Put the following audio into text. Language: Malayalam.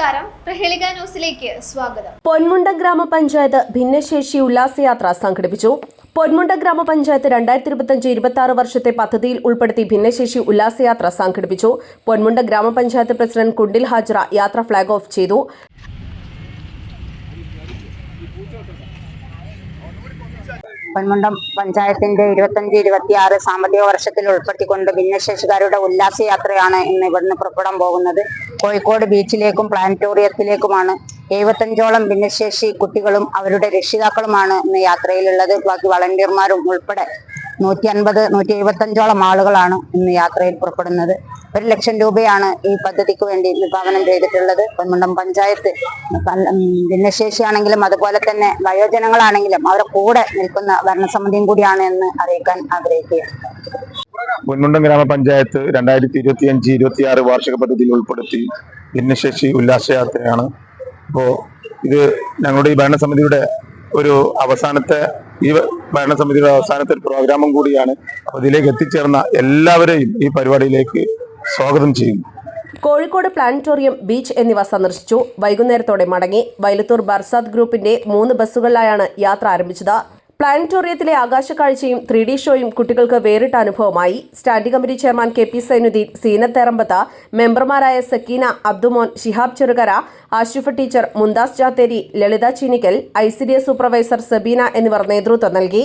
നമസ്കാരം. പ്രഹേളിക ന്യൂസിലേക്ക് സ്വാഗതം. പൊന്മുണ്ട ഗ്രാമപഞ്ചായത്ത് ഭിന്നശേഷി ഉല്ലാസയാത്ര സംഘടിപ്പിച്ചു. പൊന്മുണ്ട ഗ്രാമപഞ്ചായത്ത് രണ്ടായിരത്തി ഇരുപത്തിയഞ്ച് ഇരുപത്തി ആറ് വർഷത്തെ പദ്ധതിയിൽ ഉൾപ്പെടുത്തി ഭിന്നശേഷി ഉല്ലാസയാത്ര സംഘടിപ്പിച്ചു. പൊന്മുണ്ട ഗ്രാമപഞ്ചായത്ത് പ്രസിഡന്റ് കുണ്ടിൽ ഹാജറ യാത്ര ഫ്ളാഗ് ഓഫ് ചെയ്തു. പൊന്മുണ്ടം പഞ്ചായത്തിന്റെ ഇരുപത്തഞ്ച് ഇരുപത്തിയാറ് സാമ്പത്തിക വർഷത്തിൽ ഉൾപ്പെടുത്തിക്കൊണ്ട് ഭിന്നശേഷിക്കാരുടെ ഉല്ലാസയാത്രയാണ് ഇന്ന് ഇവിടുന്ന് പുറപ്പെടാൻ പോകുന്നത്. കോഴിക്കോട് ബീച്ചിലേക്കും പ്ലാനറ്റോറിയത്തിലേക്കുമാണ് എഴുപത്തഞ്ചോളം ഭിന്നശേഷി കുട്ടികളും അവരുടെ രക്ഷിതാക്കളുമാണ് ഇന്ന് യാത്രയിലുള്ളത്. ബാക്കി വളണ്ടിയർമാരും ഉൾപ്പെടെ നൂറ്റി അൻപത് നൂറ്റി എഴുപത്തഞ്ചോളം ആളുകളാണ് ഇന്ന് യാത്രയിൽ പുറപ്പെടുന്നത്. ഒരു ലക്ഷം രൂപയാണ് ഈ പദ്ധതിക്ക് വേണ്ടി വിഭാവനം ചെയ്തിട്ടുള്ളത്. പൊന്മുണ്ടം പഞ്ചായത്ത് ഭിന്നശേഷിയാണെങ്കിലും അതുപോലെ തന്നെ വയോജനങ്ങളാണെങ്കിലും അവരുടെ കൂടെ നിൽക്കുന്ന ഭരണസമിതിയും കൂടിയാണ് എന്ന് അറിയിക്കാൻ ആഗ്രഹിക്കുകയാണ്. പൊന്മുണ്ടം ഗ്രാമപഞ്ചായത്ത് രണ്ടായിരത്തി ഇരുപത്തി അഞ്ച് ഇരുപത്തി ആറ് വാർഷിക പദ്ധതിയിൽ ഉൾപ്പെടുത്തി ഭിന്നശേഷി ഉല്ലാസയാത്രയാണ്. അപ്പോ ഇത് ഞങ്ങളുടെ ഈ ഭരണസമിതിയുടെ ഒരു അവസാനത്തെ ഈ ഭരണസമിതിയുടെ അവസാനത്തെ ഒരു പ്രോഗ്രാമും കൂടിയാണ്. അപ്പൊ ഇതിലേക്ക് എത്തിച്ചേർന്ന എല്ലാവരെയും ഈ പരിപാടിയിലേക്ക് സ്വാഗതം ചെയ്യുന്നു. കോഴിക്കോട് പ്ലാനറ്റോറിയം ബീച്ച് എന്നിവ സന്ദർശിച്ചു. വൈകുന്നേരത്തോടെ മടങ്ങി വൈലത്തൂർ ബർസാദ് ഗ്രൂപ്പിന്റെ മൂന്ന് ബസ്സുകളിലായാണ് യാത്ര ആരംഭിച്ചത്. പ്ലാനറ്റോറിയത്തിലെ ആകാശക്കാഴ്ചയും ത്രീ ഡി ഷോയും കുട്ടികൾക്ക് വേറിട്ട അനുഭവമായി. Standing committee chairman K P Sainuddin Seenath Erambath മെമ്പർമാരായ Sakeena Abdumon Shihab Cherukara Ashifa teacher Mumtaz Jatheri Lalitha Cheenikkal I supervisor Sabeena എന്നിവർ നേതൃത്വം നൽകി.